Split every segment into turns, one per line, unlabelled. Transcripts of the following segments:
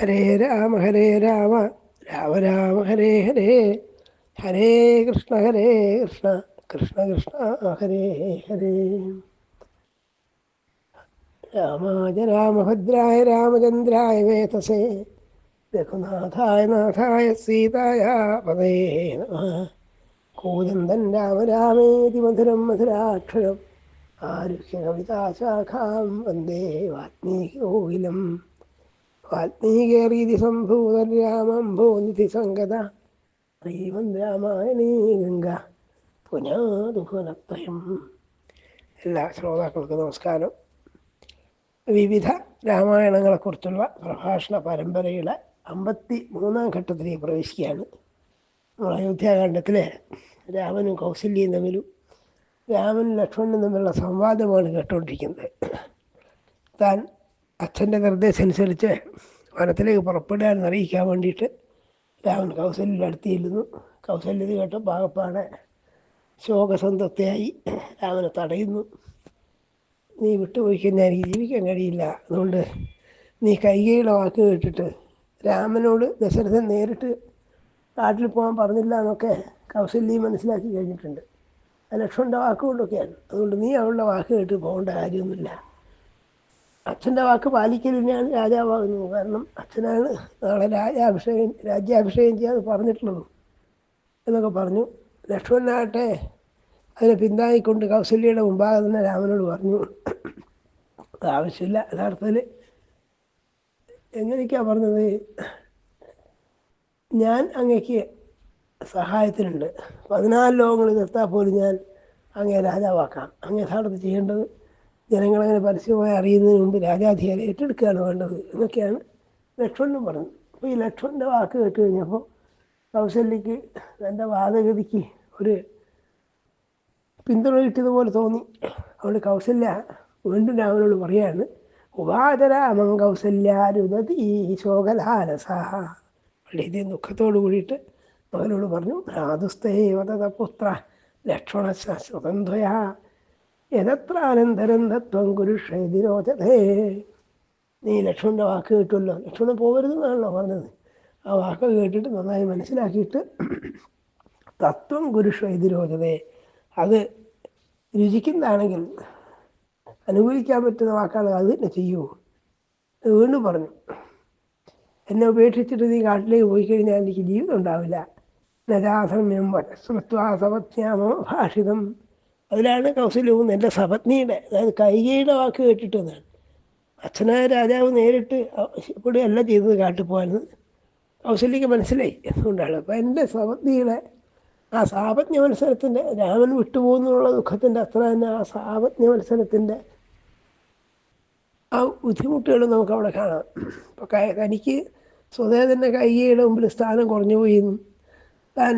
ഹരേ രാമ ഹരേ രാമ. രാമ രാമ ഹരേ ഹരേ. ഹരേ കൃഷ്ണ ഹരേ കൃഷ്ണ. കൃഷ്ണ കൃഷ്ണ ഹരേ ഹരേ. രാമായ രാമഭദ്രായ രാമചന്ദ്രായ വേതസേ. രഘുനാഥായ നാഥായ സീതായ പദേ നമ. കൂജന്തൻ രാമ രാമേതി മധുരം മധുരാക്ഷരം. ആരുഹ്യ കവിതാശാഖാം വന്ദേ വാത്മീകോകിലം വാൽമീകേറീതി സംഭൂതൻ രാമം ഭൂനിധി സംഗത ശ്രീമദ് രാമായണീ ഗംഗ പുനാതുപുനത്തയം എല്ലാ ശ്രോതാക്കൾക്കും നമസ്കാരം. വിവിധ രാമായണങ്ങളെക്കുറിച്ചുള്ള പ്രഭാഷണ പരമ്പരയുടെ അമ്പത്തി മൂന്നാം ഘട്ടത്തിലേക്ക് പ്രവേശിക്കുകയാണ്. നമ്മൾ അയോധ്യാകാന്ഡത്തിലെ രാമനും കൗസല്യയും തമ്മിലും രാമനും ലക്ഷ്മണനും തമ്മിലുള്ള സംവാദമാണ് കേട്ടുകൊണ്ടിരിക്കുന്നത്. താൻ അച്ഛന്റെ നിർദ്ദേശം അനുസരിച്ച് വനത്തിലേക്ക് പുറപ്പെടുകയാണെന്ന് അറിയിക്കാൻ വേണ്ടിയിട്ട് രാമൻ കൗസല്യയുടെ അടുത്ത് കൗസല്യത് കേട്ട പാകപ്പാടെ ശോകസന്തപ്തയായി രാമനെ തടയുന്നു. നീ വിട്ടുപോയിക്കഴിഞ്ഞാൽ എനിക്ക് ജീവിക്കാൻ കഴിയില്ല. അതുകൊണ്ട് നീ കൈകയുടെ വാക്ക് കേട്ടിട്ട് രാമനോട് ദശരഥൻ നേരിട്ട് കാട്ടിൽ പോകാൻ പറഞ്ഞില്ല എന്നൊക്കെ കൗസല്യം മനസ്സിലാക്കി കഴിഞ്ഞിട്ടുണ്ട്. ലക്ഷ്മണന്റെ വാക്കുകൊണ്ടൊക്കെയാണ്. അതുകൊണ്ട് നീ അവളുടെ വാക്ക് കേട്ട് പോകേണ്ട കാര്യമൊന്നുമില്ല. അച്ഛന്റെ വാക്ക് പാലിക്കലിനെയാണ് രാജാവാകുന്നത് കാരണം അച്ഛനാണ് നാളെ രാജാഭിഷേകം രാജ്യാഭിഷേകം ചെയ്യാതെ പറഞ്ഞിട്ടുള്ളത് എന്നൊക്കെ പറഞ്ഞു. ലക്ഷ്മണനാകട്ടെ അതിനെ പിന്താങ്ങിക്കൊണ്ട് കൗസല്യയുടെ മുമ്പാകെ തന്നെ രാമനോട് പറഞ്ഞു. ആവശ്യമില്ല യഥാർത്ഥത്തിൽ എങ്ങനെയൊക്കെയാണ് പറഞ്ഞത്? ഞാൻ അങ്ങക്ക് സഹായത്തിനുണ്ട്. പതിനാല് ലോകങ്ങൾ നിർത്താൽ പോലും ഞാൻ അങ്ങേ രാജാവാക്കാം. അങ്ങ് യഥാർത്ഥത്തിൽ ചെയ്യേണ്ടത് ജനങ്ങളങ്ങനെ പരസ്യമായി അറിയുന്നതിന് മുമ്പ് രാജാധികാരം ഏറ്റെടുക്കുകയാണ് വേണ്ടത് എന്നൊക്കെയാണ് ലക്ഷ്മണനും പറഞ്ഞത്. അപ്പോൾ ഈ ലക്ഷ്മണന്റെ വാക്ക് കേട്ട് കഴിഞ്ഞപ്പോൾ കൗസല്യക്ക് തന്റെ വാദഗതിക്ക് ഒരു പിന്തുണ കിട്ടിയതുപോലെ തോന്നി. അതുകൊണ്ട് കൗസല്യ വീണ്ടും രാമനോട് പറയാണ് ഉപാചരാമം കൗസല്യാരുദതി ശോകലാലസ. വളരെ ദുഃഖത്തോട് കൂടിയിട്ട് മകനോട് പറഞ്ഞു ഭ്രാതുസ്തേവത പുത്ര ലക്ഷ്മണ സ്വതന്ത്രയാ. യഥത്ര അനന്തരം തത്വം കുരുഷേതിരോചതേ നീ ലക്ഷ്മണന്റെ വാക്ക് കേട്ടുമല്ലോ ലക്ഷ്മണൻ പോകരുതെന്നാണല്ലോ പറഞ്ഞത്. ആ വാക്ക് കേട്ടിട്ട് നന്നായി മനസ്സിലാക്കിയിട്ട് തത്വം കുരുഷേതിരോചതേ അത് രുചിക്കുന്നതാണെങ്കിൽ അനുകൂലിക്കാൻ പറ്റുന്ന വാക്കാണ് അത് തന്നെ ചെയ്യൂ. വീണ്ടും പറഞ്ഞു. എന്നെ ഉപേക്ഷിച്ചിട്ട് നീ കാട്ടിലേക്ക് പോയി കഴിഞ്ഞാൽ എനിക്ക് ജീവിതം ഉണ്ടാവില്ല. നരാധർമ്മ്യം വരസ്വത്വാസപത്യാമോ ഭാഷിതം. അതിലാണ് കൗസല്യവും എന്റെ സപത്നിയുടെ അതായത് കൈകയുടെ വാക്ക് കേട്ടിട്ടെന്നാണ് അച്ഛനായ രാജാവ് നേരിട്ട് ആവശ്യപ്പെടുകയല്ല ചെയ്തത് കാട്ടിപ്പോകാനെന്ന് കൗസല്യക്ക് മനസ്സിലായി എന്തുകൊണ്ടാണ്. അപ്പം എന്റെ സപത്നിയുടെ ആ സാപജ്ഞ മത്സരത്തിന്റെ രാമൻ വിട്ടുപോകുന്നുള്ള ദുഃഖത്തിന്റെ അത്ര തന്നെ ആ സാപജ്ഞ മത്സരത്തിന്റെ ആ ബുദ്ധിമുട്ടുകൾ നമുക്ക് അവിടെ കാണാം. ഇപ്പോൾ തനിക്ക് സ്വതേ തന്നെ കൈകയുടെ മുമ്പിൽ സ്ഥാനം കുറഞ്ഞു പോയി. താൻ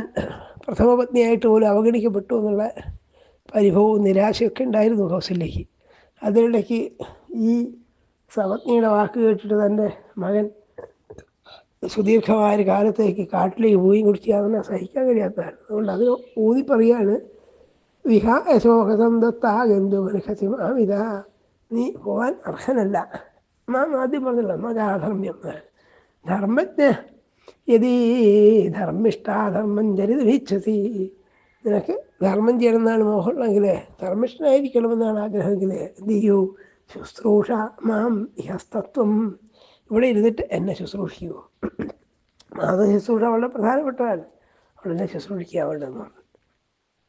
പ്രഥമപത്നിയായിട്ട് പോലും അവഗണിക്കപ്പെട്ടു എന്നുള്ള പരിഭവവും നിരാശയൊക്കെ ഉണ്ടായിരുന്നു കൗസല്യയ്ക്ക് അതിനിടയ്ക്ക് ഈ സപത്നിയുടെ വാക്ക് കേട്ടിട്ട് തന്റെ മകൻ സുദീർഘമായ ഒരു കാലത്തേക്ക് കാട്ടിലേക്ക് പോയി കുടിച്ച് അതിനെ സഹിക്കാൻ കഴിയാത്തതായിരുന്നു. അതുകൊണ്ട് അത് ഊതി പറയാണ് വിഹാശോകസന്തത്താകന്തുമനുഹസിമാവിത നീ പോകാൻ അർഹനല്ല. നാം ആദ്യം പറഞ്ഞല്ലോ മജാധർമ്മ്യം ധർമ്മജ്ഞ യതീ ധർമ്മിഷ്ടാധർമ്മം ചരിതീച്ഛസി നിനക്ക് ധർമ്മം ചെയ്യണമെന്നാണ് മോഹമുള്ളെങ്കിൽ ധർമ്മിഷ്ഠനായിരിക്കണമെന്നാണ് ആഗ്രഹമെങ്കിൽ എന്ത് ചെയ്യൂ? ശുശ്രൂഷ മാം ഹസ്തത്വം ഇവിടെ ഇരുന്നിട്ട് എന്നെ ശുശ്രൂഷിക്കൂ. മാത ശുശ്രൂഷ വളരെ പ്രധാനപ്പെട്ടതാണ്. അവിടെ എന്നെ ശുശ്രൂഷിക്കുക വേണ്ടെന്ന് പറഞ്ഞു.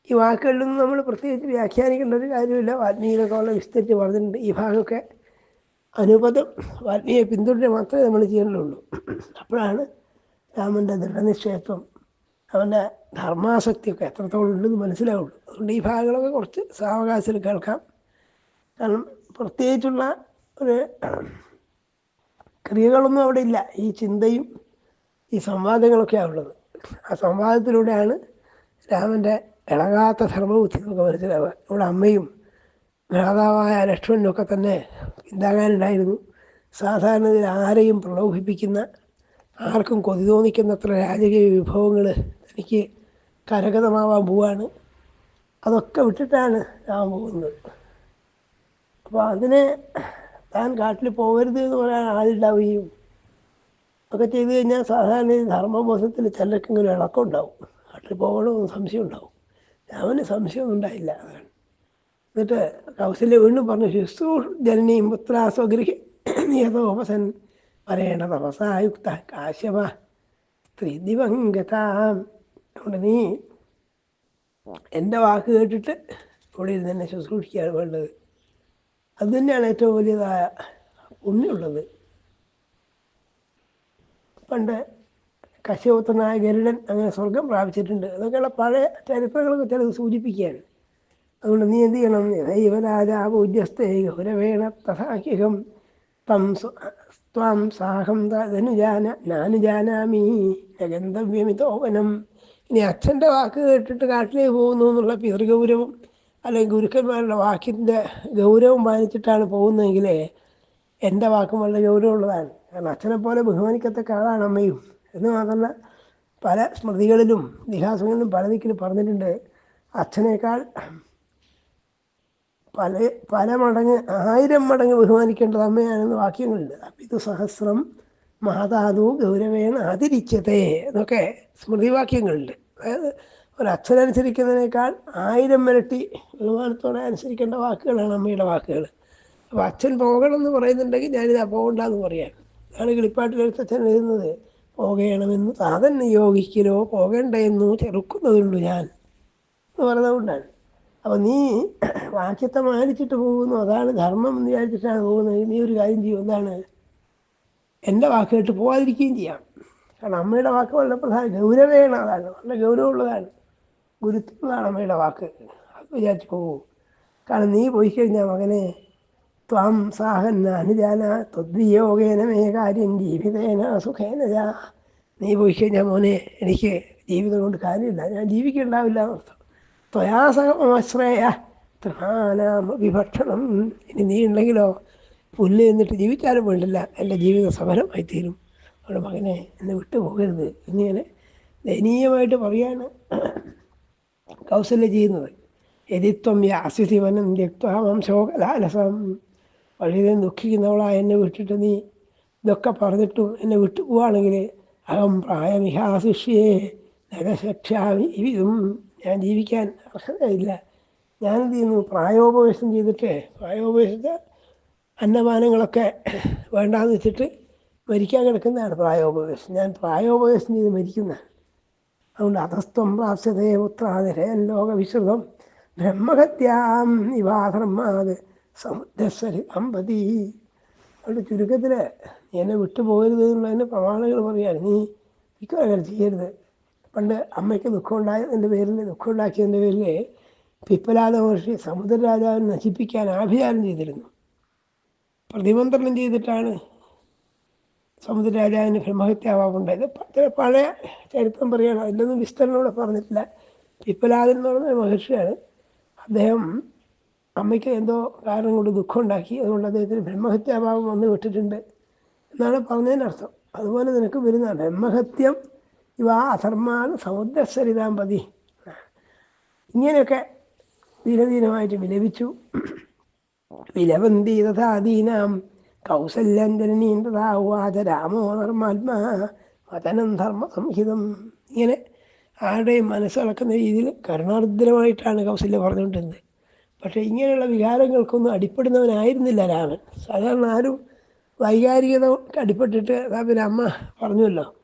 ഈ വാക്കുകളിൽ നിന്ന് നമ്മൾ പ്രത്യേകിച്ച് വ്യാഖ്യാനിക്കേണ്ട ഒരു കാര്യമില്ല. വാൽമീകിയൊക്കെ വളരെ വിസ്തരിച്ച് പറഞ്ഞിട്ടുണ്ട്. ഈ ഭാഗമൊക്കെ അനുപദം വാൽമീകിയെ പിന്തുടരുക മാത്രമേ നമ്മൾ ചെയ്യേണ്ടതുള്ളൂ അപ്പോഴാണ് രാമന്റെ ദൃഢനിശ്ചയത്വം അവന്റെ ധർമാസക്തിയൊക്കെ എത്രത്തോളം ഉണ്ടെന്ന് മനസ്സിലാവുള്ളൂ. അതുകൊണ്ട് ഈ ഭാഗങ്ങളൊക്കെ കുറച്ച് സാവകാശത്തിൽ കേൾക്കാം. കാരണം പ്രത്യേകിച്ചുള്ള ഒരു ക്രിയകളൊന്നും അവിടെ ഇല്ല. ഈ ചിന്തയും ഈ സംവാദങ്ങളൊക്കെയാണ് ഉള്ളത്. ആ സംവാദത്തിലൂടെയാണ് രാമന്റെ ഇളകാത്ത ധർമ്മബുദ്ധി നമുക്ക് മനസ്സിലാവുക. ഇവിടെ അമ്മയും ഭ്രാതാവായ ലക്ഷ്മണനൊക്കെ തന്നെ പിന്താങ്ങാനുണ്ടായിരുന്നു സാധാരണ ആരെയും പ്രലോഭിപ്പിക്കുന്ന ആർക്കും കൊതി തോന്നിക്കുന്നത്ര രാജകീയ വിഭവങ്ങൾ തനിക്ക് കരഗതമാവാൻ പോവാണ്. അതൊക്കെ വിട്ടിട്ടാണ് ഞാൻ പോകുന്നത്. അപ്പോൾ അതിനെ താൻ കാട്ടിൽ പോകരുത് എന്ന് പറയാൻ ആളുണ്ടാവുകയും ഒക്കെ ചെയ്തു കഴിഞ്ഞാൽ സാധാരണ ഈ ധർമ്മബോധത്തിൽ ചിലർക്കെങ്കിലും ഇളക്കം ഉണ്ടാവും. കാട്ടിൽ പോകണമെന്ന് സംശയം ഉണ്ടാവും. രാമന് സംശയമൊന്നും ഉണ്ടായില്ല. എന്നിട്ട് കൗസല്യ വീണ്ടും പറഞ്ഞു ശുശ്രൂഷ ജനനീം പുത്രാസ്വഗൃഹി നിയതോപസൻ പറയേണ്ട തപസായുക്ത കാശ്യപ സ്ത്രീ ദിവംഗതാം അതുകൊണ്ട് നീ എന്റെ വാക്ക് കേട്ടിട്ട് ഇവിടെ ഇരുന്ന് എന്നെ ശുശ്രൂഷിക്കുകയാണ് വേണ്ടത്. അത് തന്നെയാണ് ഏറ്റവും വലിയതായ പുണ്യമുള്ളത്. പണ്ട് കശ്യപുത്രനായ ഗരുഡൻ അങ്ങനെ സ്വർഗം പ്രാപിച്ചിട്ടുണ്ട്. അതൊക്കെയുള്ള പഴയ ചരിത്രങ്ങളൊക്കെ ചിലത് സൂചിപ്പിക്കുകയാണ്. അതുകൊണ്ട് നീ എന്ത് ചെയ്യണം? ദൈവരാജാവ് ഉദ്യസ്തേ ഗൗരവേണ തഥാഖ്യകം തം ത്വാം സാഹം ധനുജാന നാനുജാനാമി ഗന്ധവ്യമിതോവനം ഇനി അച്ഛന്റെ വാക്ക് കേട്ടിട്ട് കാട്ടിലേക്ക് പോകുന്നു എന്നുള്ള പിതൃഗൗരവം അല്ലെങ്കിൽ ഗുരുക്കന്മാരുടെ വാക്കിന്റെ ഗൗരവം മാനിച്ചിട്ടാണ് പോകുന്നതെങ്കിൽ എന്റെ വാക്കും വളരെ ഗൗരവമുള്ളതാണ്. കാരണം അച്ഛനെ പോലെ ബഹുമാനിക്കത്തക്ക ആളാണ് അമ്മയും. എന്ന് മാത്രമല്ല പല സ്മൃതികളിലും ഇതിഹാസങ്ങളിലും പല ദിക്കിലും പറഞ്ഞിട്ടുണ്ട്. അച്ഛനേക്കാൾ പല പല മടങ്ങ് ആയിരം മടങ്ങ് ബഹുമാനിക്കേണ്ടത് അമ്മയാണെന്ന് വാക്യങ്ങളുണ്ട്. അപ്പം ഇത് സഹസ്രം മാതാതു ഗൗരവേണ ആദരിച്ചതേ എന്നൊക്കെ സ്മൃതിവാക്യങ്ങളുണ്ട് അതായത് ഒരച്ഛനനുസരിക്കുന്നതിനേക്കാൾ ആയിരം ഇരട്ടി ബഹുമാനത്തോടെ അനുസരിക്കേണ്ട വാക്കുകളാണ് അമ്മയുടെ വാക്കുകൾ അപ്പോൾ അച്ഛൻ പോകണം എന്ന് പറയുന്നുണ്ടെങ്കിൽ ഞാനിതാ പോകണ്ടെന്ന് പറയാൻ അതാണ് കിളിപ്പാട്ടിൽ അച്ഛൻ എഴുതുന്നത്. പോകണമെന്ന് താതൻ നിയോഗിക്കലോ പോകണ്ടെന്നു ചെറുക്കുന്നതുള്ളൂ ഞാൻ എന്ന് പറഞ്ഞതുകൊണ്ടാണ്. അപ്പോൾ നീ വാക്യത്തെ മാനിച്ചിട്ട് പോകുന്നു. അതാണ് ധർമ്മം എന്ന് വിചാരിച്ചിട്ടാണ് പോകുന്നത്. നീ ഒരു കാര്യം ചെയ്യും. എന്താണ്? എന്റെ വാക്ക് കേട്ട് പോകാതിരിക്കുകയും ചെയ്യാം. കാരണം അമ്മയുടെ വാക്ക് വളരെ പ്രധാന ഗൗരവേണ അതാണ്. വളരെ ഗൗരവമുള്ളതാണ്. ഗുരുത്വമുള്ളതാണ് അമ്മയുടെ വാക്ക്. അത് വിചാരിച്ച് പോകൂ കാരണം നീ പോയി കഴിഞ്ഞാൽ മകനെ ത്വാം സാഹന്ന അനുജാന ത്വദ്വിയോഗേന മേ കാര്യം ജീവിതേന സുഖേന നീ പോയി കഴിഞ്ഞാൽ മോനെ എനിക്ക് ജീവിതം കൊണ്ട് കാര്യമില്ല. ഞാൻ ജീവിക്കുന്നുണ്ടാവില്ല എന്നർത്ഥം. ത്വയാസമാശ്രയ തൃണാനാം വിഭക്ഷണം. ഇനി നീ ഉണ്ടെങ്കിലോ? പുല്ല് എന്നിട്ട് ജീവിച്ചാലും വേണ്ടില്ല. എന്റെ ജീവിത സമരമായി തീരും. അവിടെ മകനെ എന്നെ വിട്ടുപോകരുത് എന്നിങ്ങനെ ദയനീയമായിട്ട് പറയാണ് കൗസല്യ ചെയ്യുന്നത്. എതിത്വം യാസിതി വനം ത്യക്വാമം ശോകലാലസം. വളരെ ദുഃഖിക്കുന്നവളാ എന്നെ വിട്ടിട്ട് നീ ഇതൊക്കെ പറഞ്ഞിട്ടും എന്നെ വിട്ടു പോവുകയാണെങ്കിൽ അഹം പ്രായമിഹാശിഷ്യേ നഗശക്ഷാമി ഇതും ഞാൻ ജീവിക്കാൻ അർഹതയില്ല. ഞാനെന്ത് ചെയ്യുന്നു? പ്രായോപവേശം ചെയ്തിട്ട്. പ്രായോപവേശത്തെ അന്നപാനങ്ങളൊക്കെ വേണ്ടാന്ന് വെച്ചിട്ട് മരിക്കാൻ കിടക്കുന്നതാണ് പ്രായോപവേശം. ഞാൻ പ്രായോപവേശം ചെയ്ത് മരിക്കുന്നതാണ്. അതുകൊണ്ട് അധസ്ത്വം പ്രാപ്സ്യതേ പുത്രാതിരയൻ ലോകവിശ്രുതം ബ്രഹ്മഹത്യാം ഇവാധർമാത് സമുദ്രസ്വരി അമ്പതി. അതുകൊണ്ട് ചുരുക്കത്തിൽ എന്നെ വിട്ടുപോകരുത് എന്നുള്ളതിന് പ്രമാണങ്ങൾ പറയാണ് നീ അങ്ങനെ ചെയ്യരുത്. പണ്ട് അമ്മയ്ക്ക് ദുഃഖം പേരിൽ ദുഃഖം ഉണ്ടാക്കിയതിന്റെ പേരിൽ പിപ്പലാദ മഹർഷി സമുദ്രരാജാവിനെ നശിപ്പിക്കാൻ ആഭിചാരം ചെയ്തിരുന്നു. പ്രതിമന്ത്രണം ചെയ്തിട്ടാണ് സമുദ്രരാജാവിന് ബ്രഹ്മഹത്യാവാവുണ്ടായത് പഴയ ചരിത്രം പറയുകയാണ്? അതിലൊന്നും വിസ്തരണം ഇവിടെ പറഞ്ഞിട്ടില്ല. പിപ്പലാദൻ എന്ന് പറഞ്ഞ മഹർഷിയാണ്. അദ്ദേഹം അമ്മയ്ക്ക് എന്തോ കാരണം കൊണ്ട് ദുഃഖം ഉണ്ടാക്കി അതുകൊണ്ട് അദ്ദേഹത്തിന് ബ്രഹ്മഹത്യാഭാവം വന്ന് വിട്ടിട്ടുണ്ട് എന്നാണ് പറഞ്ഞതിനർത്ഥം. അതുപോലെ നിനക്ക് വരുന്ന ബ്രഹ്മഹത്യം ഇവ അധർമാണ് സമുദ്രസരിതാമ്പതി ഇങ്ങനെയൊക്കെ ദീനദീനമായിട്ട് വിലപിച്ചു. വിലവന്തി തഥാദീനാം കൗസല്യഞ്ജനീം തഥാ ഉവാച രാമോ ധർമാത്മാ വചനം ധർമ്മ സംഹിതം ഇങ്ങനെ ആരുടെയും മനസ്സിളക്കുന്ന രീതിയിൽ കരുണാർദ്രമായിട്ടാണ് കൗസല്യ പറഞ്ഞുകൊണ്ടിരുന്നത്. പക്ഷേ ഇങ്ങനെയുള്ള വികാരങ്ങൾക്കൊന്നും അടിപ്പെടുന്നവനായിരുന്നില്ല രാമൻ. സാധാരണ ആരും വൈകാരികത അടിപ്പെട്ടിട്ട് പിന്നെ അമ്മ പറഞ്ഞല്ലോ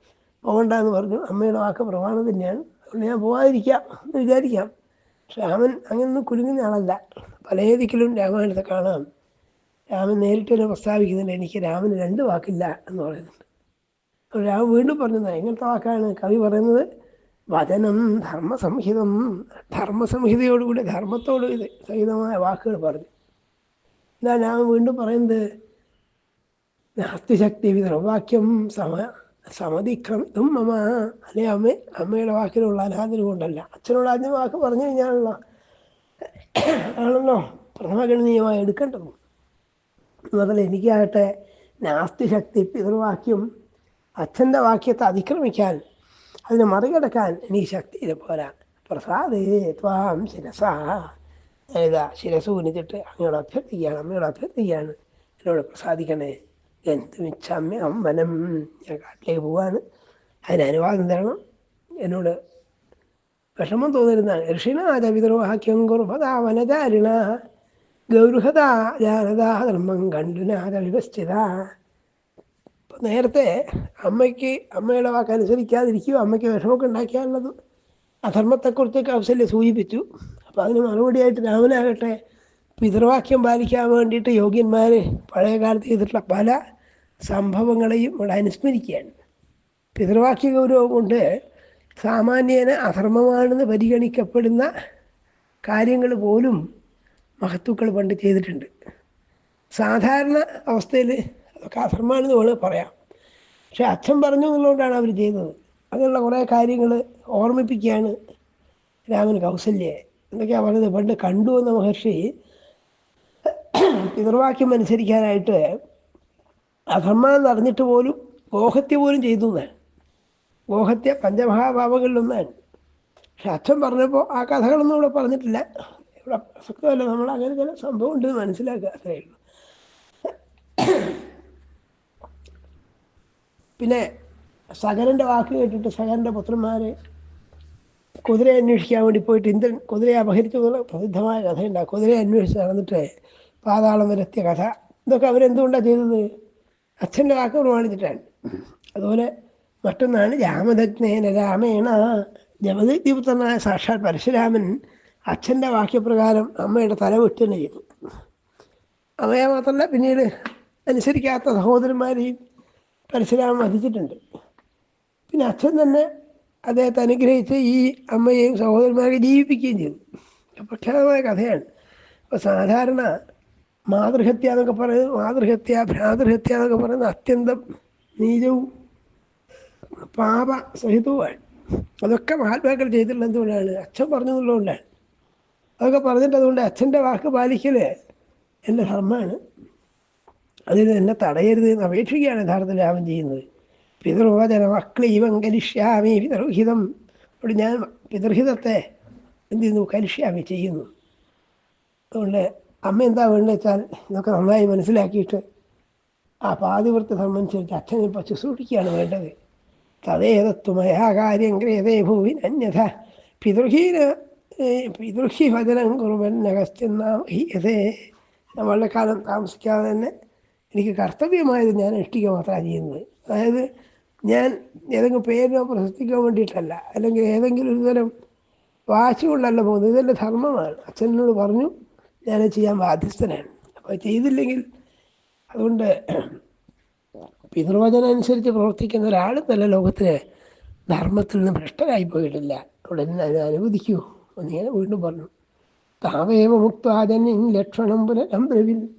പോകണ്ടെന്ന് പറഞ്ഞു. അമ്മയുടെ വാക്ക് പ്രമാണം തന്നെയാണ്. അതുകൊണ്ട് ഞാൻ പോകാതിരിക്കാം എന്ന് വിചാരിക്കാം. പക്ഷെ രാമൻ അങ്ങനെയൊന്നും കുലുങ്ങുന്ന ആളല്ല. പല ദിക്കിലും രാമായണത്തെ കാണാം. രാമൻ നേരിട്ട് തന്നെ പ്രസ്താവിക്കുന്നുണ്ട് എനിക്ക് രാമന് രണ്ട് വാക്കില്ല എന്ന് പറയുന്നുണ്ട്. അപ്പോൾ രാമൻ വീണ്ടും പറഞ്ഞത് എങ്ങനത്തെ വാക്കാണ് കവി പറയുന്നത്. വചനം ധർമ്മസംഹിതം ധർമ്മസംഹിതയോടുകൂടി ധർമ്മത്തോട് ഇത് സഹിതമായ വാക്കുകൾ പറഞ്ഞു. എന്താ രാമൻ വീണ്ടും പറയുന്നത് നാസ്തിശക്തി വിധർവാക്യം സമ സമതിക്രമിതും അമ്മ അല്ലെ അമ്മ? അമ്മയുടെ വാക്കിലുള്ള അനാഥന കൊണ്ടല്ല. അച്ഛനോട് ആദ്യം വാക്ക് പറഞ്ഞു കഴിഞ്ഞാണല്ലോ. ആണല്ലോ പ്രഥമഗണനീയമായി എടുക്കേണ്ടത് അതുപോലെ എനിക്കാകട്ടെ നാസ്തി ശക്തി പിതൃവാക്യം അച്ഛന്റെ വാക്യത്തെ അതിക്രമിക്കാൻ അതിനെ മറികടക്കാൻ എനിക്ക് ശക്തിയില്ല പോരാ. പ്രസാദേ ത്വാം ശിരസാ. ഏതാ ശിരസ് കുനിച്ചിട്ട് അങ്ങയോട് അഭ്യർത്ഥിക്കുകയാണ് അമ്മയോട് അഭ്യർത്ഥിക്കുകയാണ് എന്നോട് പ്രസാദിക്കണേ. ഗന്ധമിച്ഛാമ്യം അമ്മനം ഞാൻ കാട്ടിലേക്ക് പോവാണ്. അതിന് അനുവാദം തരണം. എന്നോട് വിഷമം തോന്നിരുന്നാണ് ഋഷിനാഥ പിതൃവാക്യം കുർഭതാ വനചാരിണ ഗൗരുഹതാ ജാനതാ ധർമ്മം കണ്ടുനാഥ വിവസ്ഥിത ഇപ്പം നേരത്തെ അമ്മയ്ക്ക് അമ്മയുടെ വാക്കനുസരിക്കാതിരിക്കുകയോ അമ്മയ്ക്ക് വിഷമമൊക്കെ ഉണ്ടാക്കിയാലുള്ളത് അധർമ്മത്തെക്കുറിച്ച് കൗസല്യ സൂചിപ്പിച്ചു. അപ്പം അതിന് മറുപടിയായിട്ട് രാമനാകട്ടെ പിതൃവാക്യം പാലിക്കാൻ വേണ്ടിയിട്ട് യോഗ്യന്മാർ പഴയ കാലത്ത് ചെയ്തിട്ടുള്ള പല സംഭവങ്ങളെയും ഇവിടെ അനുസ്മരിക്കുകയാണ്. പിതൃവാക്യ ഗൗരവം കൊണ്ട് സാമാന്യേന അധർമ്മമാണെന്ന് പരിഗണിക്കപ്പെടുന്ന കാര്യങ്ങൾ പോലും മഹത്തുക്കൾ പണ്ട് ചെയ്തിട്ടുണ്ട്. സാധാരണ അവസ്ഥയിൽ അതൊക്കെ അധർമ്മമാണെന്ന് വേണമെങ്കിൽ പറയാം. പക്ഷെ അച്ഛൻ പറഞ്ഞു എന്നുള്ളതുകൊണ്ടാണ് അവർ ചെയ്തത്. അങ്ങനെയുള്ള കുറേ കാര്യങ്ങൾ ഓർമ്മിപ്പിക്കുകയാണ് രാമൻ കൗസല്യെ. എന്തൊക്കെയാണ് പറഞ്ഞത്. പണ്ട് കണ്ടു എന്ന മഹർഷി പിതൃവാക്യം അനുസരിക്കാനായിട്ട് അധർമ്മം നടന്നിട്ട് പോലും ഗോഹത്യ പോലും ചെയ്തു എന്നാണ്. ഗോഹത്യ പഞ്ചമഹാഭാവങ്ങളിലൊന്നാണ് പക്ഷെ അച്ഛൻ പറഞ്ഞപ്പോൾ ആ കഥകളൊന്നും ഇവിടെ പറഞ്ഞിട്ടില്ല. ഇവിടെ പ്രസക്തമല്ല നമ്മൾ അങ്ങനെ ചില സംഭവം ഉണ്ട് മനസ്സിലാക്കുക അത്രയേ ഉള്ളൂ. പിന്നെ സകരന്റെ വാക്ക് കേട്ടിട്ട് സകരന്റെ പുത്രന്മാർ കുതിരയെ അന്വേഷിക്കാൻ വേണ്ടി പോയിട്ട് ഇന്ദ്രൻ കുതിരയെ അപഹരിച്ചു എന്നുള്ള പ്രസിദ്ധമായ കഥയുണ്ട്. ആ കുതിരയെ അന്വേഷിച്ച് നടന്നിട്ട് പാതാളം വരെത്തിയ കഥ. ഇതൊക്കെ അവരെന്തുകൊണ്ടാണ് ചെയ്തത്? അച്ഛന്റെ വാക്ക് പ്രമാണിച്ചിട്ടാണ് അതുപോലെ മറ്റൊന്നാണ് രാമദഗ്നേന രാമേണ. ജമദഗ്നിപുത്രനായ സാക്ഷാൽ പരശുരാമൻ അച്ഛന്റെ വാക്യപ്രകാരം അമ്മയുടെ തല വെട്ടുകയാണ് ചെയ്തു അമ്മയെ മാത്രമല്ല പിന്നീട് അനുസരിക്കാത്ത സഹോദരന്മാരെയും പരശുരാമൻ വധിച്ചിട്ടുണ്ട്. പിന്നെ അച്ഛൻ തന്നെ അദ്ദേഹത്തെ അനുഗ്രഹിച്ച് ഈ അമ്മയെയും സഹോദരന്മാരെ ജീവിപ്പിക്കുകയും ചെയ്തു. പ്രഖ്യാതമായ കഥയാണ്. അപ്പോൾ സാധാരണ മാതൃഹത്യ എന്നൊക്കെ പറയുന്നത് മാതൃഹത്യ ഭ്രാതൃഹത്യ എന്നൊക്കെ പറയുന്നത് അത്യന്തം നീചവും പാപ സഹിതവുമാണ് അതൊക്കെ മഹാത്മാക്കൾ ചെയ്തിട്ടുള്ള എന്തുകൊണ്ടാണ്? അച്ഛൻ പറഞ്ഞതുകൊണ്ടാണ്. അതൊക്കെ പറഞ്ഞിട്ട് അതുകൊണ്ട് അച്ഛന്റെ വാക്ക് പാലിക്കൽ എന്റെ ധർമ്മമാണ്. അതിന് എന്നെ തടയരുത് എന്ന് അപേക്ഷിക്കുകയാണ് യഥാർത്ഥത്തിൽ രാമൻ ചെയ്യുന്നത്. പിതൃവചന മക്ലീവം കലിഷ്യാമി പിതൃഹിതം. അവിടെ ഞാൻ പിതൃഹിതത്തെ എന്ത് ചെയ്യുന്നു? കലിഷ്യാമി ചെയ്യുന്നു. അതുകൊണ്ട് അമ്മ എന്താ വേണ്ടത് വെച്ചാൽ ഇതൊക്കെ നന്നായി മനസ്സിലാക്കിയിട്ട് ആ പാതിവൃത്തി സംബന്ധിച്ചിട്ട് അച്ഛനെ ഇപ്പോൾ ശുശ്രൂഷിക്കുകയാണ് വേണ്ടത്. തതേതത്വമയാ കാര്യം ക്രിയതേ ഭൂവിൻ അന്യഥ. പിതൃഹീന പിതൃഹി വചനം കുറുവന്നകസ്തെന്നാമഹീയതേ ഞാൻ വളരെ കാലം താമസിക്കാതെ തന്നെ എനിക്ക് കർത്തവ്യമായത് ഞാൻ അനുഷ്ഠിക്കുക മാത്രമാണ് ചെയ്യുന്നത്. അതായത് ഞാൻ ഏതെങ്കിലും പേരിനോ പ്രശസ്തിക്കോ വേണ്ടിയിട്ടല്ല. അല്ലെങ്കിൽ ഏതെങ്കിലും ഒരു തരം വാശി കൊണ്ടല്ല പോകുന്നത്. ഇതെന്റെ ധർമ്മമാണ്. അച്ഛനോട് പറഞ്ഞു ഞാനത് ചെയ്യാൻ ബാധ്യസ്ഥനാണ്. അപ്പോൾ ചെയ്തില്ലെങ്കിൽ അതുകൊണ്ട് പിതൃവചനം അനുസരിച്ച് പ്രവർത്തിക്കുന്ന ഒരാൾ നല്ല ലോകത്തിൽ ധർമ്മത്തിൽ നിന്ന് ഭ്രഷ്ടരായി പോയിട്ടില്ല. ഉടനെ അതിനെ അനുവദിക്കൂ. എന്നിങ്ങനെ വീണ്ടും പറഞ്ഞു. താവേവ മുക്താജന്യം ലക്ഷ്മണം പുനരംബ്രവിൽ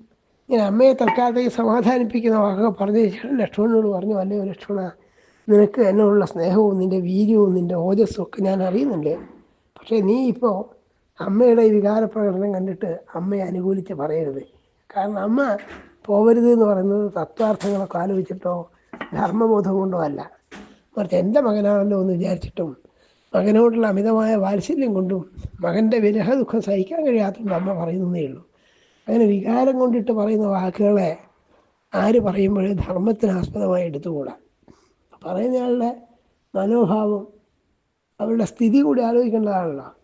ഇങ്ങനെ അമ്മയെ തൽക്കാലത്തേക്ക് സമാധാനിപ്പിക്കുന്ന വാക്കൊക്കെ പറഞ്ഞു ശേഷം ലക്ഷ്മണനോട് പറഞ്ഞു അല്ലയോ ലക്ഷ്മണ നിനക്ക് എന്നോടുള്ള സ്നേഹവും നിന്റെ വീര്യവും നിന്റെ ഓജസ്സും ഒക്കെ ഞാൻ അറിയുന്നുണ്ട്. പക്ഷേ നീ ഇപ്പോൾ അമ്മയുടെ ഈ വികാരപ്രകടനം കണ്ടിട്ട് അമ്മയെ അനുകൂലിച്ച് പറയരുത്. കാരണം അമ്മ പോവരുത് എന്ന് പറയുന്നത് തത്വാർത്ഥങ്ങളൊക്കെ ആലോചിച്ചിട്ടോ ധർമ്മബോധം കൊണ്ടോ അല്ല. മറിച്ച് എന്റെ മകനാണല്ലോ എന്ന് വിചാരിച്ചിട്ടും മകനോടുള്ള അമിതമായ വാത്സല്യം കൊണ്ടും മകന്റെ വിരഹ ദുഃഖം സഹിക്കാൻ കഴിയാത്തതുകൊണ്ട് അമ്മ പറയുന്നതേ ഉള്ളൂ. അങ്ങനെ വികാരം കൊണ്ടിട്ട് പറയുന്ന വാക്കുകളെ ആര് പറയുമ്പോഴേ ധർമ്മത്തിന് ആസ്പദമായി എടുത്തുകൂടാ. പറയുന്നയാളുടെ മനോഭാവം അവരുടെ സ്ഥിതി കൂടി ആലോചിക്കേണ്ടതാണല്ലോ.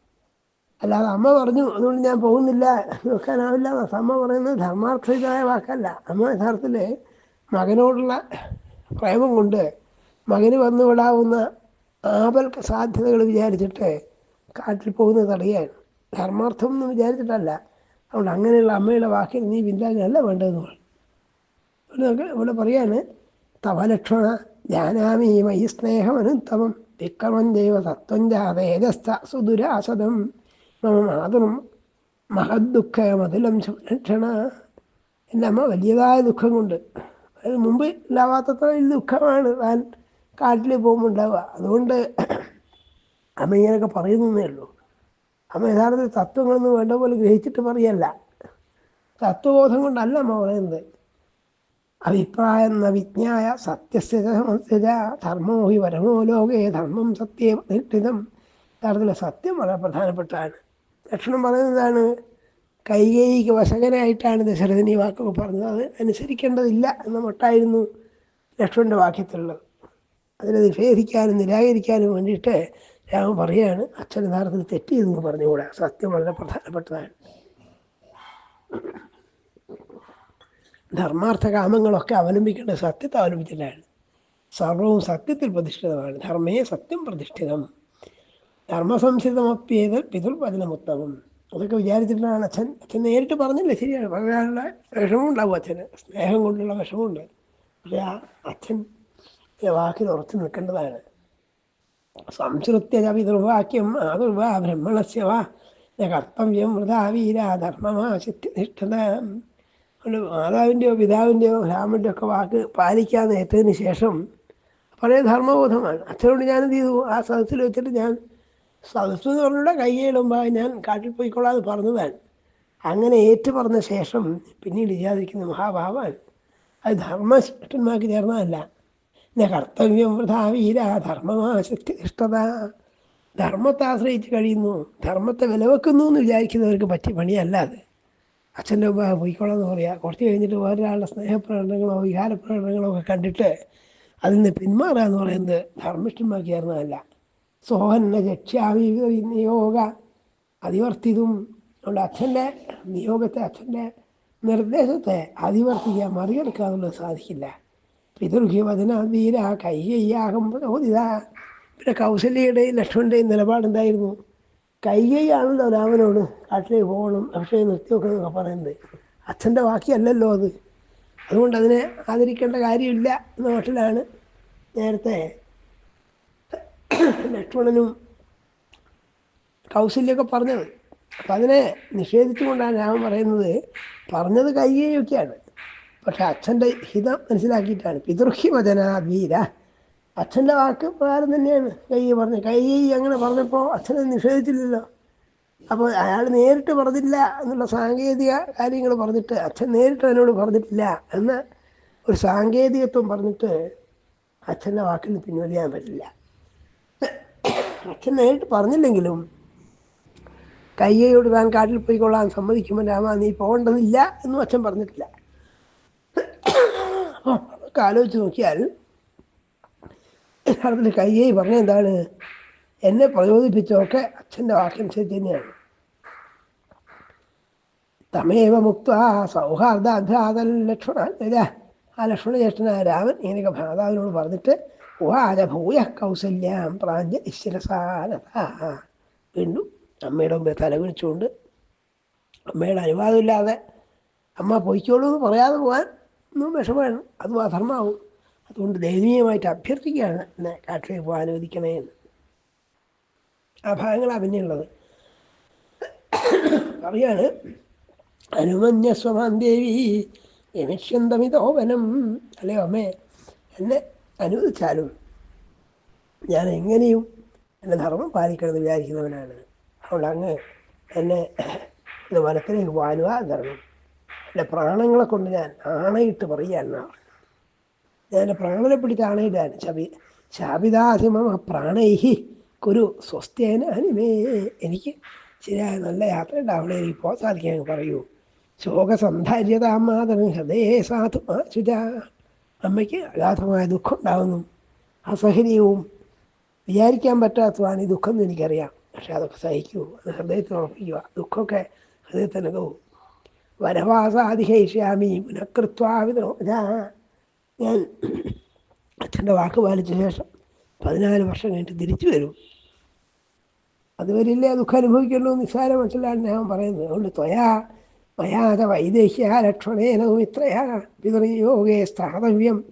അല്ലാതെ അമ്മ പറഞ്ഞു അതുകൊണ്ട് ഞാൻ പോകുന്നില്ല. നോക്കാനാവില്ല അമ്മ പറയുന്നത് ധർമാർത്ഥിതമായ വാക്കല്ല. അമ്മ യഥാർത്ഥത്തിൽ മകനോടുള്ള പ്രേമം കൊണ്ട് മകന് വന്നു വിടാവുന്ന ആപൽ സാധ്യതകൾ വിചാരിച്ചിട്ട് കാട്ടിൽ പോകുന്നത് തടയാണ് ധർമാർത്ഥം എന്ന് വിചാരിച്ചിട്ടല്ല. അതുകൊണ്ട് അങ്ങനെയുള്ള അമ്മയുടെ വാക്കിൽ നീ പിന്താങ്ങല്ല വേണ്ടതെന്ന് പറഞ്ഞു. ഇവിടെ ഇവിടെ പറയാണ് തവലക്ഷണ ജാനാമി മയി സ്നേഹമനുത്തമം വിക്രമം ദൈവ തത്വം ജാതേജസ്ഥ സുദുരാസതം മമ മാതൃം മഹദ്ദുഃഖമതിലം ലക്ഷണ എന്റെ അമ്മ വലിയതായ ദുഃഖം കൊണ്ട്. അത് മുമ്പ് ഇല്ലാവാത്തത്ര ദുഃഖമാണ് താൻ കാട്ടിൽ പോകുമ്പോൾ ഉണ്ടാവുക. അതുകൊണ്ട് അമ്മ ഇങ്ങനെയൊക്കെ പറയുന്നേ ഉള്ളൂ. അമ്മ യഥാർത്ഥത്തിൽ തത്വങ്ങളൊന്നും വേണ്ട പോലെ ഗ്രഹിച്ചിട്ട് പറയല്ല. തത്വബോധം കൊണ്ടല്ല അമ്മ പറയുന്നത്. അഭിപ്രായം വിജ്ഞായ സത്യസ്യ ധർമ്മോഹി പരമോ ലോകേ ധർമ്മം സത്യം നിഷ്ഠിതം യഥാർത്ഥത്തിൽ സത്യം വളരെ പ്രധാനപ്പെട്ടാണ് ലക്ഷണം പറയുന്നതാണ് കൈകേയിക്ക് വശകനായിട്ടാണ് ദശരഥൻ ഈ വാക്കൊക്കെ പറഞ്ഞത്. അത് അനുസരിക്കേണ്ടതില്ല എന്ന മട്ടായിരുന്നു ലക്ഷ്മണന്റെ വാക്യത്തിലുള്ളത്. അതിനെ നിഷേധിക്കാനും നിരാകരിക്കാനും വേണ്ടിയിട്ട് രാമൻ പറയുകയാണ് അച്ഛൻ യഥാർത്ഥത്തിൽ തെറ്റി എന്ന് പറഞ്ഞുകൂടാ. സത്യം വളരെ പ്രധാനപ്പെട്ടതാണ്. ധർമാർത്ഥ കാമങ്ങളൊക്കെ അവലംബിക്കേണ്ടത് സത്യത്തെ അവലംബിച്ചിട്ടാണ്. സർവവും സത്യത്തിൽ പ്രതിഷ്ഠിതമാണ്. ധർമ്മയെ സത്യം പ്രതിഷ്ഠിതം. ധർമ്മസംസിതമപ്യേത് പിതൃവചനമുത്തമം. അതൊക്കെ വിചാരിച്ചിട്ടാണ് അച്ഛൻ. അച്ഛൻ നേരിട്ട് പറഞ്ഞില്ലേ ശരിയാണ്. പറയാനുള്ള വിഷമം ഉണ്ടാവും അച്ഛന്. സ്നേഹം കൊണ്ടുള്ള വിഷമമുണ്ട്. പക്ഷെ ആ അച്ഛൻ വാക്കിൽ ഉറച്ചു നിൽക്കേണ്ടതാണ്. സംശ്രുത്യ പിതൃവാക്യം ആദുർവാ ബ്രഹ്മണസ്യ വാ. കർത്തവ്യം വൃതാവീര ധർമ്മമാ ചിത്യനിഷ്ഠത അതുകൊണ്ട് മാതാവിന്റെയോ പിതാവിന്റെയോ രാമന്റെയോ ഒക്കെ വാക്ക് പാലിക്കാതെ ഏറ്റതിന് ശേഷം പഴയ ധർമ്മബോധമാണ്. അച്ഛനോട് ഞാനെന്ത് ചെയ്തു? ആ സദസ്സിൽ വെച്ചിട്ട് ഞാൻ സദസ്സ് കൈയിലുമ്പോൾ ഞാൻ കാട്ടിൽ പോയിക്കൊള്ളാന്ന് പറഞ്ഞതാണ്. അങ്ങനെ ഏറ്റു പറഞ്ഞ ശേഷം പിന്നീട് ഇല്ലാതിരിക്കുന്ന മഹാഭാവാൻ അത് ധർമ്മശിഷ്ടന്മാർക്ക് ചേർന്നതല്ല. പിന്നെ കർത്തവ്യം വൃതാവീര ധർമ്മമാശക്തി ഇഷ്ടത ധർമ്മത്തെ ആശ്രയിച്ച് കഴിയുന്നു ധർമ്മത്തെ വിലവെക്കുന്നു എന്ന് വിചാരിക്കുന്നവർക്ക് പറ്റിയ പണിയല്ല അത്. അച്ഛന്റെ മുമ്പ് പോയിക്കോളാം എന്ന് പറയാം. കുറച്ച് കഴിഞ്ഞിട്ട് വേറൊരാളുടെ സ്നേഹപ്രകടനങ്ങളോ വികാരപ്രകടനങ്ങളോ ഒക്കെ കണ്ടിട്ട് അതിൽ നിന്ന് പിന്മാറുക എന്ന് പറയുന്നത് ധർമ്മിഷ്ഠന്മാർക്ക് ചേർന്നതല്ല. സോഹന്ന രക്ഷ്യാമി നിയോഗ അതിവർത്തിതും അതുകൊണ്ട് അച്ഛന്റെ നിയോഗത്തെ അച്ഛന്റെ നിർദ്ദേശത്തെ അതിവർത്തിക്കാൻ മറികടക്കുക എന്നുള്ളത് സാധിക്കില്ല പിതൃഹ്യവചന വീര കൈകയ്യാകുമ്പോൾ ഇതാ പിന്നെ കൗസല്യയുടെയും ലക്ഷ്മണന്റെയും നിലപാടെന്തായിരുന്നു കൈകൈയാണല്ലോ രാമനോട് കാട്ടിലേക്ക് പോകണം അഭിഷേകം നിർത്തിവെക്കണം എന്നൊക്കെ പറയുന്നത്. അച്ഛന്റെ വാക്കിയല്ലല്ലോ അത്. അതുകൊണ്ട് അതിനെ ആദരിക്കേണ്ട കാര്യമില്ല എന്ന മട്ടിലാണ് നേരത്തെ ലക്ഷ്മണനും കൗസല്യൊക്കെ പറഞ്ഞത് അപ്പം അതിനെ നിഷേധിച്ചുകൊണ്ടാണ് രാമൻ പറയുന്നത് പറഞ്ഞത് കൈകയൊക്കെയാണ് പക്ഷെ അച്ഛന്റെ ഹിതം മനസ്സിലാക്കിയിട്ടാണ്. പിതൃഹ്യമചന വീര. അച്ഛന്റെ വാക്ക് പ്രകാരം തന്നെയാണ് കൈ പറഞ്ഞത്. കൈ അങ്ങനെ പറഞ്ഞപ്പോൾ അച്ഛനെ നിഷേധിച്ചില്ലല്ലോ. അപ്പോൾ അയാൾ നേരിട്ട് പറഞ്ഞില്ല എന്നുള്ള സാങ്കേതിക കാര്യങ്ങൾ പറഞ്ഞിട്ട് അച്ഛൻ നേരിട്ട് അതിനോട് പറഞ്ഞിട്ടില്ല എന്ന ഒരു സാങ്കേതികത്വം പറഞ്ഞിട്ട് അച്ഛന്റെ വാക്കിൽ പിൻവലിയാൻ പറ്റില്ല. അച്ഛൻ നേരിട്ട് പറഞ്ഞില്ലെങ്കിലും കയ്യയോട് താൻ കാട്ടിൽ പോയിക്കൊള്ളാൻ സമ്മതിക്കുമ്പോൾ രാമ നീ പോകേണ്ടതില്ല എന്നും അച്ഛൻ പറഞ്ഞിട്ടില്ല. അതൊക്കെ ആലോചിച്ച് നോക്കിയാൽ യഥാർത്ഥത്തിൽ കയ്യേ പറഞ്ഞ എന്താണ്? എന്നെ പ്രചോദിപ്പിച്ചതൊക്കെ അച്ഛന്റെ വാക്കനുസരിച്ച് തന്നെയാണ്. തമേവ മുക്ത സൗഹാർദ്ദ സൗഹാർദ്ദാഭ്യാതൻ ലക്ഷ്മണ ആ ലക്ഷ്മണ ജ്യേഷ്ഠനായ രാമൻ ഇങ്ങനെയൊക്കെ ഭ്രാതാവിനോട് പറഞ്ഞിട്ട് ഉവാച ഭൂയ കൗസല്യാം പ്രാഞ്ച ഇശ്വരസാനത വീണ്ടും അമ്മയുടെ മുമ്പേ തലകുനിച്ചുകൊണ്ട് അമ്മയുടെ അനുവാദമില്ലാതെ അമ്മ പൊയ്ക്കോളൂ എന്ന് പറയാതെ പോകാൻ ഒന്നും വിഷമമാണ്. അതും അധർമ്മമാവും. അതുകൊണ്ട് ദയനീയമായിട്ട് അഭ്യർത്ഥിക്കുകയാണ് എന്നെ കാട്ടിലേക്ക് പോകാൻ അനുവദിക്കണേ എന്ന്. ആ ഭാഗങ്ങളാണ് പിന്നെയുള്ളത്. പറയാണ് അനുമന്യസ്വമാൻ ദേവി യമിഷ്യന്തമിതോവനം അല്ലയോ അമ്മേ? എന്നെ അനുവദിച്ചാലും ഞാൻ എങ്ങനെയും എന്റെ ധർമ്മം പാലിക്കണമെന്ന് വിചാരിക്കുന്നവനാണ്. അതുകൊണ്ട് അങ്ങ് എന്നെ ഇത് പോകാനുക തരണം എന്റെ പ്രാണങ്ങളെ കൊണ്ട് ഞാൻ ആണയിട്ട് പറയുകയെന്നാണ് ഞാൻ എന്റെ പ്രാണനെ പിടിച്ച് ആണയിടാൻ ശബി ശാപിതാസിമ പ്രാണൈഹി കുരു സ്വസ്ഥേന അനിമേ എനിക്ക് ശരിയായ നല്ല യാത്ര ഉണ്ടാവണേ എനിക്ക് പോകാൻ സാധിക്കാൻ പറയൂ. ശോകസന്ധാര്യതാമാതരം ഹൃദയേ സാധു ശുച അമ്മയ്ക്ക് അഗാധമായ ദുഃഖം ഉണ്ടാകുന്നു അസഹനീയവും വിചാരിക്കാൻ പറ്റാത്തതാണ് ഈ ദുഃഖം എന്ന് എനിക്കറിയാം. പക്ഷെ അതൊക്കെ സഹിക്കൂ. അത് ഹൃദയത്തിൽ ഉറപ്പിക്കുക. ദുഃഖമൊക്കെ ഹൃദയത്തിനകവും വനവാസാധികൈഷ്യാമി പുനഃകൃത്വാവിതോ ഞാൻ അച്ഛന്റെ വാക്ക് പാലിച്ച ശേഷം പതിനാല് വർഷം കഴിഞ്ഞിട്ട് തിരിച്ചു വരും. അതുവരില്ലേ ദുഃഖം അനുഭവിക്കുള്ളൂ നിസ്സാര മനസ്സിലാണ് ഞാൻ പറയുന്നത്. അതുകൊണ്ട് ത്വയാ മയാത വൈദേഹ്യ ലക്ഷ്മണേന മിത്രയാ പിതൃയോഗേ സ്ഥാതവ്യം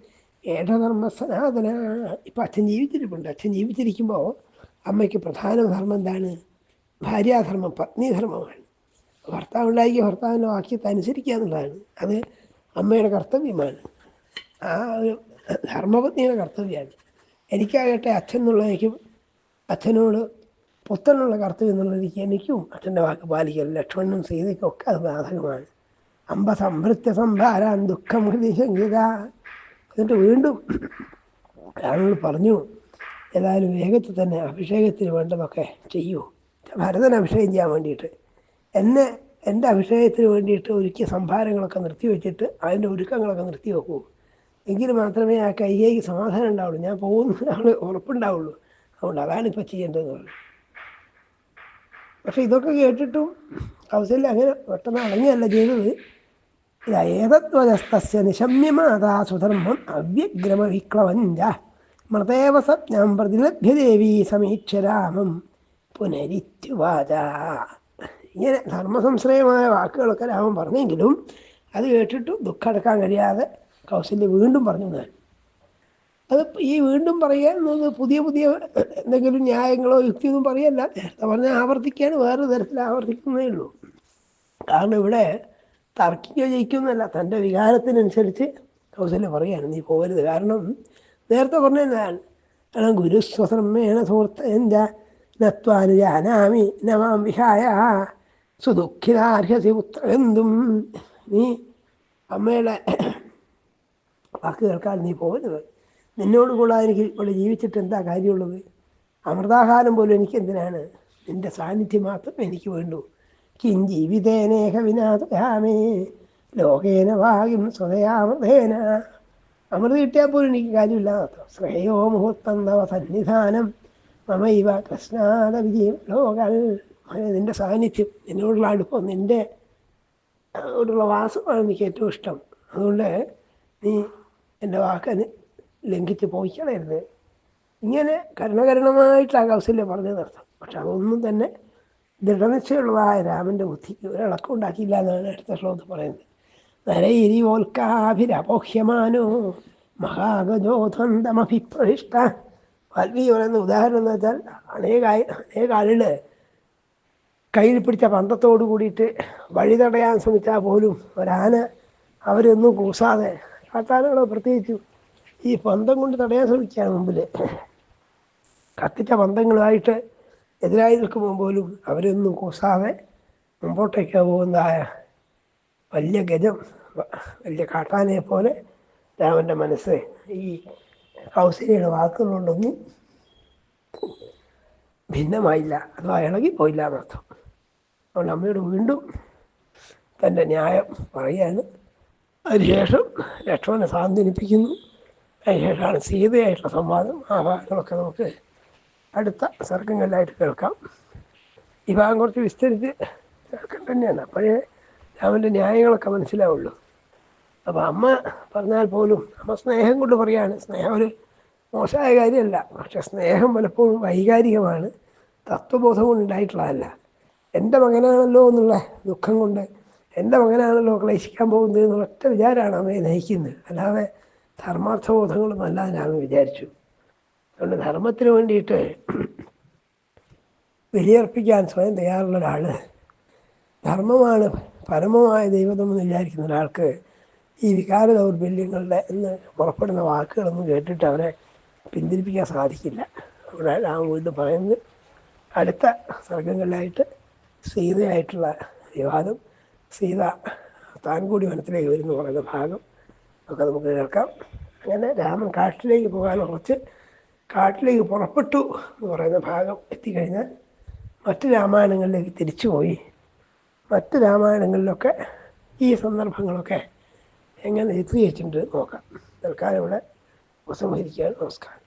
ഏഠധർമ്മ സനാതന ഇപ്പം അച്ഛൻ ജീവിച്ചിരിപ്പുണ്ട്. അച്ഛൻ ജീവിച്ചിരിക്കുമ്പോൾ അമ്മയ്ക്ക് പ്രധാന ധർമ്മം എന്താണ്? ഭാര്യാധർമ്മം പത്നിധർമ്മമാണ്. ഭർത്താവ് ഉണ്ടാക്കിയ ഭർത്താവിന്റെ വാക്യത്തെ അനുസരിക്കുക എന്നുള്ളതാണ് അത് അമ്മയുടെ കർത്തവ്യമാണ്. ആ ഒരു ധർമ്മപത്നിയുടെ കർത്തവ്യമാണ്. എനിക്കാകട്ടെ അച്ഛൻ എന്നുള്ള അച്ഛനോട് പുത്രനുള്ള കർത്തവ്യം എന്നുള്ളത് എനിക്ക് അച്ഛന്റെ വാക്ക് പാലിക്കലും ലക്ഷ്മണനും സീതയ്ക്കും ഒക്കെ അത് ബാധകമാണ്. അമ്പ സംഭൃത്യ സംഭാരാൻ ദുഃഖം ഹൃതി ശങ്കിത. എന്നിട്ട് വീണ്ടും രാമനോട് പറഞ്ഞു ഏതായാലും വേഗത്തിൽ തന്നെ അഭിഷേകത്തിന് വേണ്ടതൊക്കെ ചെയ്യൂ. ഭരതൻ അഭിഷേകം ചെയ്യാൻ വേണ്ടിയിട്ട്. എന്നെ എന്റെ അഭിഷേകത്തിന് വേണ്ടിയിട്ട് ഒരുക്കിയ സംഭാരങ്ങളൊക്കെ നിർത്തിവെച്ചിട്ട് അതിന്റെ ഒരുക്കങ്ങളൊക്കെ നിർത്തി വെക്കൂ. എങ്കിൽ മാത്രമേ ആ കൈകേക്ക് സമാധാനം ഉണ്ടാവുള്ളൂ. ഞാൻ പോകുന്ന ആൾ ഉറപ്പുണ്ടാവുള്ളൂ. അതുകൊണ്ട് അതാണ് ഇപ്പോൾ ചെയ്യേണ്ടതെന്ന് പറഞ്ഞു. പക്ഷെ ഇതൊക്കെ കേട്ടിട്ടും കൗസല്യ അങ്ങനെ പെട്ടെന്ന് അടങ്ങിയല്ല ചെയ്തത്. ഏതത്വജസ്തസ്യ നിശമ്യമാതാ സുധർമ്മം അവ്യഗ്രമ വിക്ലവഞ്ച മൃതേവ സ്വപ്നം പ്രതിലഭ്യ ദേവി സമീക്ഷ രാമം പുനരിത്യുവാച. ഇങ്ങനെ ധർമ്മസംശ്രയമായ വാക്കുകളൊക്കെ രാമൻ പറഞ്ഞെങ്കിലും അത് കേട്ടിട്ടും ദുഃഖടക്കാൻ കഴിയാതെ കൗസല്യ വീണ്ടും പറഞ്ഞു ഞാൻ അത് ഈ വീണ്ടും പറയുക എന്നത് പുതിയ പുതിയ എന്തെങ്കിലും ന്യായങ്ങളോ യുക്തിയൊന്നും പറയല്ല. നേരത്തെ പറഞ്ഞാൽ ആവർത്തിക്കാൻ വേറെ തരത്തിൽ ആവർത്തിക്കുന്നേ ഉള്ളൂ. കാരണം ഇവിടെ തർക്കിക്കോ ജയിക്കുന്നല്ല തന്റെ വികാരത്തിനനുസരിച്ച് കൗസല്യ പറയാണ് നീ പോകരുത്. കാരണം നേരത്തെ പറഞ്ഞതാണ് കാരണം ഗുരുസ്വസർമ്മേണ എന്താ? നത്വാനുജാനാമി നമാം വിഹായ സുദുഃഖിതാർഹസി പുത്രന്തും നീ അമ്മയുടെ വാക്ക് കേൾക്കാൻ നീ പോകരുത്. നിന്നോട് കൂടാതെ എനിക്ക് ഇവിടെ ജീവിച്ചിട്ട് എന്താ കാര്യമുള്ളത്? അമൃതാഹാരം പോലും എനിക്ക് എന്തിനാണ് നിന്റെ സാന്നിധ്യം മാത്രം എനിക്ക് വേണ്ടു. കിം ജീവിതേനേഹ ലോകേന ഭാഗ്യം സ്വതയാമൃതേന. അമൃത കിട്ടിയാൽ പോലും എനിക്ക് കാര്യമില്ല. ശ്രേയോ മുഹൂർത്തം തവ സന്നിധാനം. മമൈവ കൃഷ്ണാദ വിജയം ലോകൾ നിന്റെ സാന്നിധ്യം നിന്നോടുള്ള അടുപ്പം നിന്റെ ഉള്ള വാസമാണ് എനിക്ക് ഏറ്റവും ഇഷ്ടം. അതുകൊണ്ട് നീ എന്റെ വാക്കന് ലംഘിച്ച് പോയിക്കളയരുത് ഇങ്ങനെ കരുണകരണമായിട്ടാണ് കൗസല്യം പറഞ്ഞതർത്ഥം പക്ഷെ അതൊന്നും തന്നെ ദൃഢനിശ്ചയമുള്ളതായ രാമന്റെ ബുദ്ധിക്ക് ഒരിളക്കം ഉണ്ടാക്കിയില്ല എന്നാണ് അടുത്ത ശ്ലോകത്ത് പറയുന്നത്. നരയിരിവോൽക്കാഭിരപോഹ്യമാനോ മഹാഗജോധന്തമഭിപ്രഹിഷ്ട വാൽമീകി പറയുന്ന ഉദാഹരണം എന്ന് വെച്ചാൽ അനേക അനേക ആളുകൾ കയ്യിൽ പിടിച്ച പന്തത്തോട് കൂടിയിട്ട് വഴി തടയാൻ ശ്രമിച്ചാൽ പോലും ഒരാന അവരൊന്നും കൂസാതെ കാട്ടാനകളോ പ്രത്യേകിച്ചു ഈ പന്തം കൊണ്ട് തടയാൻ ശ്രമിക്കുകയാണ് മുമ്പിൽ കത്തിച്ച പന്തങ്ങളുമായിട്ട് എതിരായി നിൽക്കുമ്പോൾ പോലും അവരൊന്നും കൂസാതെ മുമ്പോട്ടേക്ക് പോകുന്നതായ വലിയ ഗജം വലിയ കാട്ടാനയെ പോലെ രാമന്റെ മനസ്സ് ഈ കൗസല്യയുടെ വാക്കുകളൊണ്ടൊന്നും ഭിന്നമായില്ല. അഥവാ ഇളകിപ്പോയില്ല എന്നർത്ഥം. അതുകൊണ്ട് അമ്മയോട് വീണ്ടും തന്റെ ന്യായം പറയുകയാണ് അതിനുശേഷം ലക്ഷ്മണനെ സാന്ത്വനിപ്പിക്കുന്നു അതിനുശേഷമാണ് സീതയായിട്ടുള്ള സംവാദം ആ ഭാഗങ്ങളൊക്കെ നമുക്ക് അടുത്ത സർഗങ്ങളിലായിട്ട് കേൾക്കാം. ഈ ഭാഗം കുറച്ച് വിസ്തരിച്ച് കേൾക്കേണ്ട തന്നെയാണ്. അപ്പോഴേ രാമന്റെ ന്യായങ്ങളൊക്കെ മനസ്സിലാവുള്ളൂ. അപ്പോൾ അമ്മ പറഞ്ഞാൽ പോലും അമ്മ സ്നേഹം കൊണ്ട് പറയാണ് സ്നേഹം ഒരു മോശമായ കാര്യമല്ല. പക്ഷെ സ്നേഹം പലപ്പോഴും വൈകാരികമാണ് തത്വബോധം കൊണ്ട് ഉണ്ടായിട്ടുള്ളതല്ല. എന്റെ മകനാണല്ലോ എന്നുള്ള ദുഃഖം കൊണ്ട് എന്റെ മകനാണല്ലോ ക്ലേശിക്കാൻ പോകുന്നത് എന്നുള്ള ഒറ്റ വിചാരമാണ് അമ്മയെ നയിക്കുന്നത്. അല്ലാതെ ധർമാർത്ഥബോധങ്ങളൊന്നും അല്ലാതെ രാമൻ വിചാരിച്ചു. അതുകൊണ്ട് ധർമ്മത്തിന് വേണ്ടിയിട്ട് ബലിയർപ്പിക്കാൻ സ്വയം തയ്യാറുള്ള ഒരാൾ ധർമ്മമാണ് പരമമായ ദൈവതമെന്ന് വിചാരിക്കുന്ന ഒരാൾക്ക് ഈ വികാര ദൗർബല്യങ്ങളുടെ എന്ന് പുറപ്പെടുന്ന വാക്കുകളൊന്നും കേട്ടിട്ട് അവരെ പിന്തിരിപ്പിക്കാൻ സാധിക്കില്ല. അവിടെ ആ വീണ്ടും പറയുന്നത് അടുത്ത സർഗങ്ങളിലായിട്ട് സീതയായിട്ടുള്ള വിവാദം. സീത താൻ കൂടി വനത്തിലേക്ക് വരുന്നു പറയുന്ന ഭാഗം. ഒക്കെ നമുക്ക് കേൾക്കാം. അങ്ങനെ രാമൻ കാട്ടിലേക്ക് പോകാൻ ഉറച്ച് കാട്ടിലേക്ക് പുറപ്പെട്ടു എന്ന് പറയുന്ന ഭാഗം എത്തിക്കഴിഞ്ഞാൽ മറ്റ് രാമായണങ്ങളിലേക്ക് തിരിച്ചുപോയി മറ്റ് രാമായണങ്ങളിലൊക്കെ ഈ സന്ദർഭങ്ങളൊക്കെ എങ്ങനെ എത്തിയിട്ടുണ്ട് നോക്കാം. തൽക്കാലം ഇവിടെ ഉപസംഹരിക്കാൻ നമസ്കാരം.